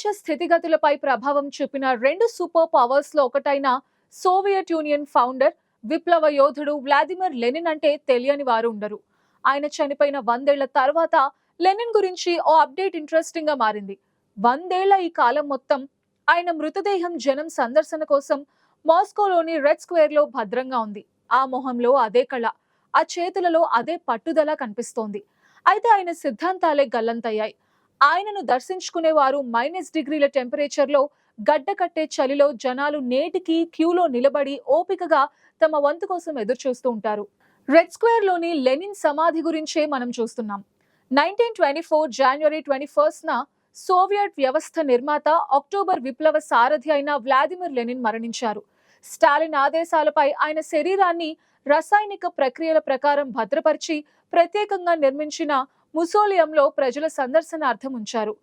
ప్రపంచ స్థితిగతులపై ప్రభావం చూపిన రెండు సూపర్ పవర్స్లో ఒకటైన సోవియట్ యూనియన్ ఫౌండర్ విప్లవ యోధుడు వ్లాదిమిర్ లెనిన్ అంటే తెలియని వారు ఉండరు. ఆయన చనిపోయిన వందేళ్ళ తర్వాత లెనిన్ గురించి ఓ అప్డేట్ ఇంట్రెస్టింగ్గా మారింది. వందేళ్ళ ఈ కాలం మొత్తం ఆయన మృతదేహం జనం సందర్శన కోసం మాస్కోలోని రెడ్ స్క్వేర్లో భద్రంగా ఉంది. ఆ మొహంలో అదే కళ ఆ చేతులలో అదే పట్టుదల కనిపిస్తోంది. అయితే ఆయన సిద్ధాంతాలే గల్లంతయ్యాయి. ఆయనను దర్శించుకునేవారు మైనస్ డిగ్రీల టెంపరేచర్లో గడ్డ కట్టే చలిలో జనాలు నేటికి క్యూలో నిలబడి ఓపికగా తమ వంతు కోసం ఎదురు చూస్తూ ఉంటారు. రెడ్ స్క్వేర్లోని లెనిన్ సమాధి గురించే మనం చూస్తున్నాం. నైన్టీన్ ట్వంటీ ఫోర్ జనవరి ట్వంటీ ఫస్ట్ న సోవియట్ వ్యవస్థ నిర్మాత అక్టోబర్ విప్లవ సారథి అయిన వ్లాదిమిర్ లెనిన్ మరణించారు. స్టాలిన్ ఆదేశాలపై ఆయన శరీరాన్ని రసాయనిక ప్రక్రియల ప్రకారం భద్రపరిచి ప్రత్యేకంగా నిర్మించిన ముసోలియంలో ప్రజల సందర్శనార్థం ఉంచారు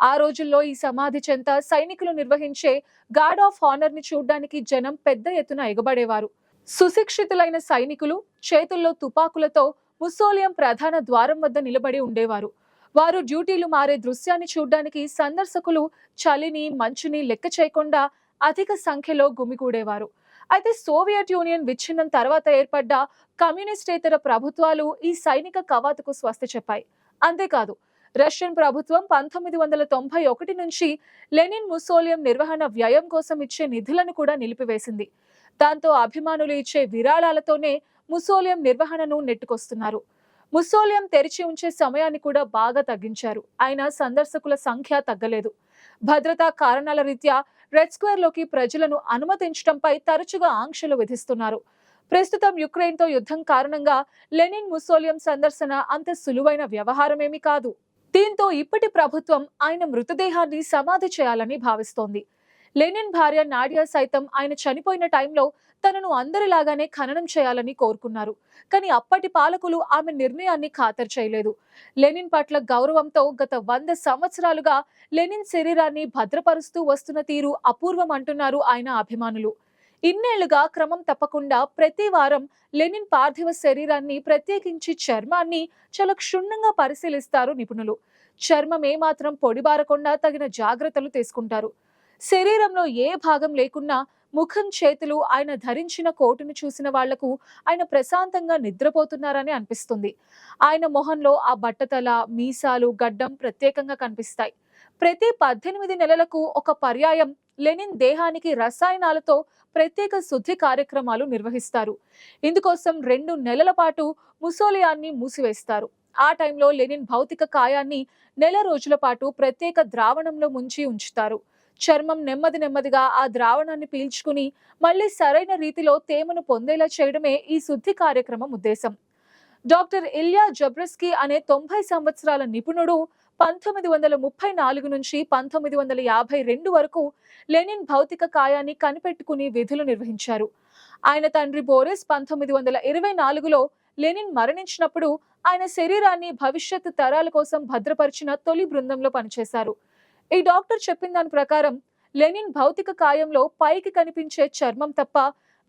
ఆ రోజుల్లో ఈ సమాధి చెంత సైనికులు నిర్వహించే గార్డ్ ఆఫ్ హానర్ని చూడ్డానికి జనం పెద్ద ఎత్తున ఎగబడేవారు. సుశిక్షితులైన సైనికులు చేతుల్లో తుపాకులతో ముసోలియం ప్రధాన ద్వారం వద్ద నిలబడి ఉండేవారు. వారు డ్యూటీలు మారే దృశ్యాన్ని చూడ్డానికి సందర్శకులు చలిని మంచుని లెక్క చేయకుండా అధిక సంఖ్యలో గుమికూడేవారు అయితే సోవియట్ యూనియన్ విచ్ఛిన్నం తర్వాత ఏర్పడ్డ కమ్యూనిస్టేతర ప్రభుత్వాలు ఈ సైనిక కవాతుకు స్వస్తి చెప్పాయి. అంతేకాదు రష్యన్ ప్రభుత్వం పంతొమ్మిది వందల తొంభై ఒకటి నుంచి లెనిన్ ముసోలియం నిర్వహణ వ్యయం కోసం ఇచ్చే నిధులను కూడా నిలిపివేసింది. దాంతో అభిమానులు ఇచ్చే విరాళాలతోనే ముసోలియం నిర్వహణను నెట్టుకొస్తున్నారు. ముసోలియం తెరిచి ఉంచే సమయాన్ని కూడా బాగా తగ్గించారు. అయినా సందర్శకుల సంఖ్య తగ్గలేదు. భద్రతా కారణాల రీత్యా రెడ్ స్క్వేర్లోకి ప్రజలను అనుమతించడంపై తరచుగా ఆంక్షలు విధిస్తున్నారు. ప్రస్తుతం యుక్రెయిన్తో యుద్ధం కారణంగా లెనిన్ ముసోలియం సందర్శన అంత సులువైన వ్యవహారమేమీ కాదు. దీంతో ఇప్పటి ప్రభుత్వం ఆయన మృతదేహాన్ని సమాధి చేయాలని భావిస్తోంది. లెనిన్ భార్య నాడియా సైతం ఆయన చనిపోయిన టైంలో తనను అందరిలాగానే ఖననం చేయాలని కోరుకున్నారు. కానీ అప్పటి పాలకులు ఆమె నిర్ణయాన్ని ఖాతరు చేయలేదు. లెనిన్ పట్ల గౌరవంతో గత వంద సంవత్సరాలుగా లెనిన్ శరీరాన్ని భద్రపరుస్తూ వస్తున్న తీరు అపూర్వం అంటున్నారు ఆయన అభిమానులు. ఇన్నేళ్ళుగా క్రమం తప్పకుండా ప్రతి వారం లెనిన్ పార్థివ శరీరాన్ని ప్రత్యేకించి చర్మాన్ని చాలా క్షుణ్ణంగా పరిశీలిస్తారు నిపుణులు. చర్మం ఏమాత్రం పొడిబారకుండా తగిన జాగ్రత్తలు తీసుకుంటారు. శరీరంలో ఏ భాగం లేకున్నా ముఖం చేతులు ఆయన ధరించిన కోటును చూసిన వాళ్ళకు ఆయన ప్రశాంతంగా నిద్రపోతున్నారని అనిపిస్తుంది. ఆయన మొహంలో ఆ బట్టతల మీసాలు గడ్డం ప్రత్యేకంగా కనిపిస్తాయి. ప్రతి పద్దెనిమిది నెలలకు ఒక పర్యాయం లెనిన్ దేహానికి రసాయనాలతో ప్రత్యేక శుద్ధి కార్యక్రమాలు నిర్వహిస్తారు. ఇందుకోసం రెండు నెలల పాటు ముసోలియాన్ని మూసివేస్తారు. ఆ టైంలో లెనిన్ భౌతిక కాయాన్ని నెల రోజుల పాటు ప్రత్యేక ద్రావణంలో ముంచి ఉంచుతారు. చర్మం నెమ్మది నెమ్మదిగా ఆ ద్రావణాన్ని పీల్చుకుని మళ్ళీ సరైన రీతిలో తేమను పొందేలా చేయడమే ఈ శుద్ధి కార్యక్రమం ఉద్దేశం. డాక్టర్ ఇల్యా జబ్రస్కీ అనే తొంభై సంవత్సరాల నిపుణుడు పంతొమ్మిది వందల ముప్పై నాలుగు నుంచి పంతొమ్మిది వందల యాభై రెండు వరకు లెనిన్ భౌతిక కాయాన్ని కనిపెట్టుకుని విధులు నిర్వహించారు. ఆయన తండ్రి బోరిస్ పంతొమ్మిది వందల ఇరవై నాలుగులో లెనిన్ మరణించినప్పుడు ఆయన శరీరాన్ని భవిష్యత్తు తరాల కోసం భద్రపరిచిన తొలి బృందంలో పనిచేశారు. ఈ డాక్టర్ చెప్పిన దాని ప్రకారం లెనిన్ భౌతిక కాయంలో పైకి కనిపించే చర్మం తప్ప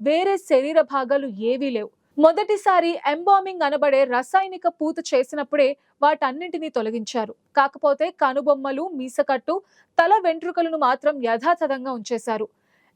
వేరే శరీర భాగాలు ఏవీ లేవు. మొదటిసారి ఎంబామింగ్ అనబడే రసాయనిక పూత చేసినప్పుడే వాటన్నింటినీ తొలగించారు. కాకపోతే కనుబొమ్మలు మీసకట్టు తల వెంట్రుకలను మాత్రం యథాతథంగా ఉంచేశారు.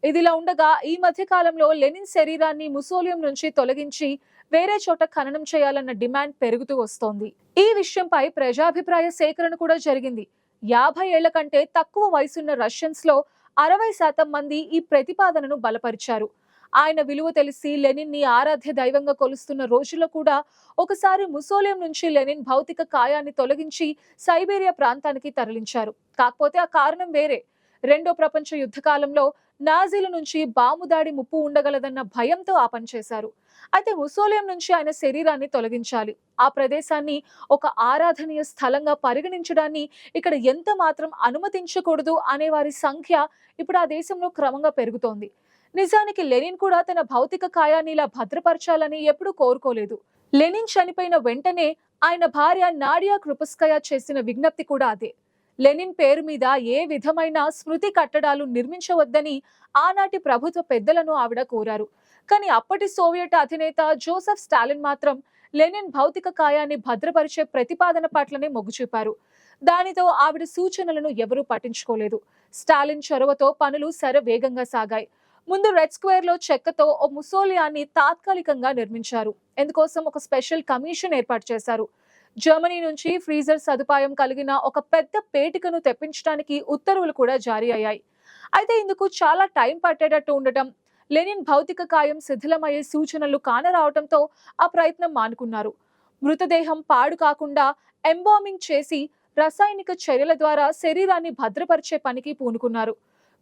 ఇదిలా ఉండగా ఈ మధ్య కాలంలో లెనిన్ శరీరాన్ని ముసోలియం నుంచి తొలగించి వేరే చోట ఖననం చేయాలన్న డిమాండ్ పెరుగుతూ వస్తోంది. ఈ విషయంపై ప్రజాభిప్రాయ సేకరణ కూడా జరిగింది. యాభై ఏళ్ళ కంటే తక్కువ వయసున్న రష్యన్స్లో అరవై శాతం మంది ఈ ప్రతిపాదనను బలపరిచారు. ఆయన విలువ తెలిసి లెనిన్ని ఆరాధ్య దైవంగా కొలుస్తున్న రోజుల్లో కూడా ఒకసారి ముసోలియం నుంచి లెనిన్ భౌతిక కాయాన్ని తొలగించి సైబీరియా ప్రాంతానికి తరలించారు. కాకపోతే ఆ కారణం వేరే. రెండో ప్రపంచ యుద్ధ కాలంలో నాజీల నుంచి బాము దాడి ముప్పు ఉండగలదన్న భయంతో ఆ పనిచేశారు అయితే ముసోలియం నుంచి ఆయన శరీరాన్ని తొలగించాలి. ఆ ప్రదేశాన్ని ఒక ఆరాధనీయ స్థలంగా పరిగణించడాన్ని ఇక్కడ ఎంత మాత్రం అనుమతించకూడదు అనే వారి సంఖ్య ఇప్పుడు ఆ దేశంలో క్రమంగా పెరుగుతోంది. నిజానికి లెనిన్ కూడా తన భౌతిక కాయాన్ని ఇలా భద్రపరచాలని ఎప్పుడూ కోరుకోలేదు. లెనిన్ చనిపోయిన వెంటనే ఆయన భార్య నాడియా కృపస్కయ చేసిన విజ్ఞప్తి కూడా అదే. లెనిన్ పేరు మీద ఏ విధమైన స్మృతి కట్టడాలు నిర్మించవద్దని ఆనాటి ప్రభుత్వ పెద్దలను ఆవిడ కోరారు. కానీ అప్పటి సోవియట్ అధినేత జోసెఫ్ స్టాలిన్ మాత్రం లెనిన్ భౌతిక కాయాన్ని భద్రపరిచే ప్రతిపాదన పట్లనే మొగ్గు చూపారు. దానితో ఆవిడ సూచనలను ఎవరూ పట్టించుకోలేదు. స్టాలిన్ చొరవతో పనులు శరవేగంగా సాగాయి. ముందు రెడ్ స్క్వేర్లో చెక్కతో ఓ ముసోలియాన్ని తాత్కాలికంగా నిర్మించారు. ఎందుకోసం ఒక స్పెషల్ కమిషన్ ఏర్పాటు చేశారు. జర్మనీ నుంచి ఫ్రీజర్ సదుపాయం కలిగిన ఒక పెద్ద పేటికను తెప్పించడానికి ఉత్తర్వులు కూడా జారీ అయ్యాయి. అయితే ఇందుకు చాలా టైం పట్టేటట్టు ఉండటం లెనిన్ భౌతిక కాయం శిథిలమయ్యే సూచనలు కానరావటంతో ఆ ప్రయత్నం మానుకున్నారు. మృతదేహం పాడు కాకుండా ఎంబామింగ్ చేసి రసాయనిక చర్యల ద్వారా శరీరాన్ని భద్రపరిచే పనికి పూనుకున్నారు.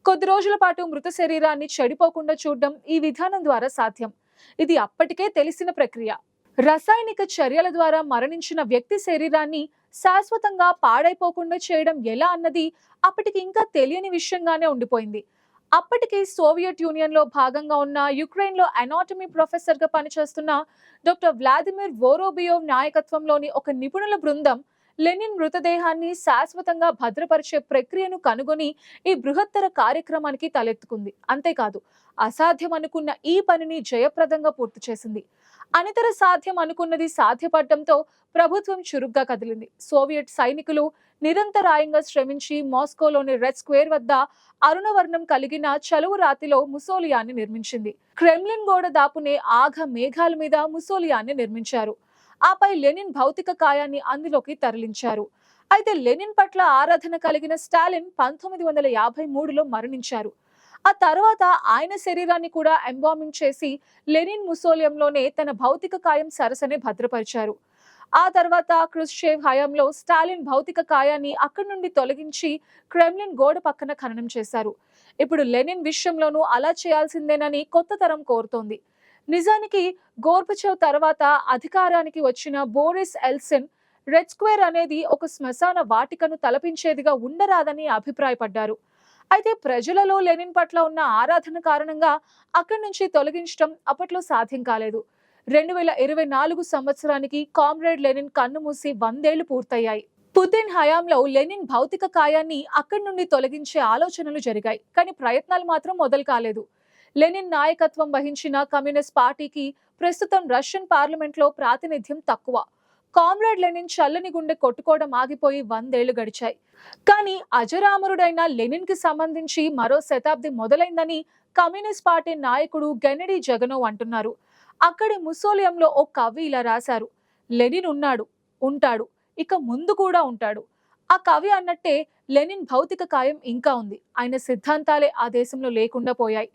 కొద్ది రోజుల పాటు మృత శరీరాన్ని చెడిపోకుండా చూడడం ఈ విధానం ద్వారా సాధ్యం. ఇది అప్పటికే తెలిసిన ప్రక్రియ. రసాయనిక చర్యల ద్వారా మరణించిన వ్యక్తి శరీరాన్ని శాశ్వతంగా పాడైపోకుండా చేయడం ఎలా అన్నది అప్పటికి ఇంకా తెలియని విషయంగానే ఉండిపోయింది. అప్పటికి సోవియట్ యూనియన్లో భాగంగా ఉన్న యుక్రెయిన్లో అనాటమీ ప్రొఫెసర్గా పనిచేస్తున్న డాక్టర్ వ్లాదిమిర్ వోరోబియోవ్ నాయకత్వంలోని ఒక నిపుణుల బృందం లెనిన్ మృతదేహాన్ని శాశ్వతంగా భద్రపరిచే ప్రక్రియను కనుగొని ఈ బృహత్తర కార్యక్రమానికి తలెత్తుకుంది. అంతేకాదు అసాధ్యం అనుకున్న ఈ పనిని జయప్రదంగా పూర్తి చేసింది. అనితర సాధ్యం అనుకున్నది సాధ్యపడటంతో ప్రభుత్వం చురుగ్గా కదిలింది. సోవియట్ సైనికులు నిరంతరాయంగా శ్రమించి మాస్కోలోని రెడ్ స్క్వేర్ వద్ద అరుణవర్ణం కలిగిన చలువు రాతిలో ముసోలియాన్ని నిర్మించింది. క్రెమ్లిన్ గోడ దాపునే ఆఘ మేఘాల మీద ముసోలియాన్ని నిర్మించారు. ఆపై లెనిన్ భౌతిక కాయాన్ని అందులోకి తరలించారు. అయితే లెనిన్ పట్ల ఆరాధన కలిగిన స్టాలిన్ పంతొమ్మిది వందల యాభై మూడులో మరణించారు. ఆ తర్వాత ఆయన శరీరాన్ని కూడా ఎంబామింగ్ చేసి లెనిన్ ముసోలియంలోనే తన భౌతిక కాయం సరసనే భద్రపరిచారు. ఆ తర్వాత క్రిస్షేవ్ హయాంలో స్టాలిన్ భౌతిక కాయాన్ని అక్కడి నుండి తొలగించి క్రెమ్లిన్ గోడ పక్కన ఖననం చేశారు. ఇప్పుడు లెనిన్ విషయంలోనూ అలా చేయాల్సిందేనని కొత్త తరం కోరుతోంది. నిజానికి గోర్బచవ్ తర్వాత అధికారానికి వచ్చిన బోరిస్ ఎల్సిన్ రెడ్ స్క్వేర్ అనేది ఒక శ్మశాన వాటికను తలపించేదిగా ఉండరాదని అభిప్రాయపడ్డారు. అయితే ప్రజలలో లెనిన్ పట్ల ఉన్న ఆరాధన కారణంగా అక్కడి నుంచి తొలగించడం అప్పట్లో సాధ్యం కాలేదు. రెండు వేల ఇరవై నాలుగు సంవత్సరానికి కామ్రేడ్ లెనిన్ కన్నుమూసి వందేళ్ళు పూర్తయ్యాయి. పుతిన్ హయాంలో లెనిన్ భౌతిక కాయాన్ని అక్కడి నుండి తొలగించే ఆలోచనలు జరిగాయి కానీ ప్రయత్నాలు మాత్రం మొదలు కాలేదు. లెనిన్ నాయకత్వం వహించిన కమ్యూనిస్ట్ పార్టీకి ప్రస్తుతం రష్యన్ పార్లమెంట్లో ప్రాతినిధ్యం తక్కువ. కామ్రేడ్ లెనిన్ చల్లని గుండె కొట్టుకోవడం ఆగిపోయి వందేళ్ళు గడిచాయి. కానీ అజరామరుడైన లెనిన్కి సంబంధించి మరో శతాబ్ది మొదలైందని కమ్యూనిస్ట్ పార్టీ నాయకుడు గెనడీ జగనోవ్ అంటున్నారు. అక్కడి ముసోలియంలో ఓ కవి ఇలా రాశారు లెనిన్ ఉన్నాడు ఉంటాడు ఇక ముందు కూడా ఉంటాడు. ఆ కవి అన్నట్టే లెనిన్ భౌతిక కాయం ఇంకా ఉంది. ఆయన సిద్ధాంతాలే ఆ దేశంలో లేకుండా పోయాయి.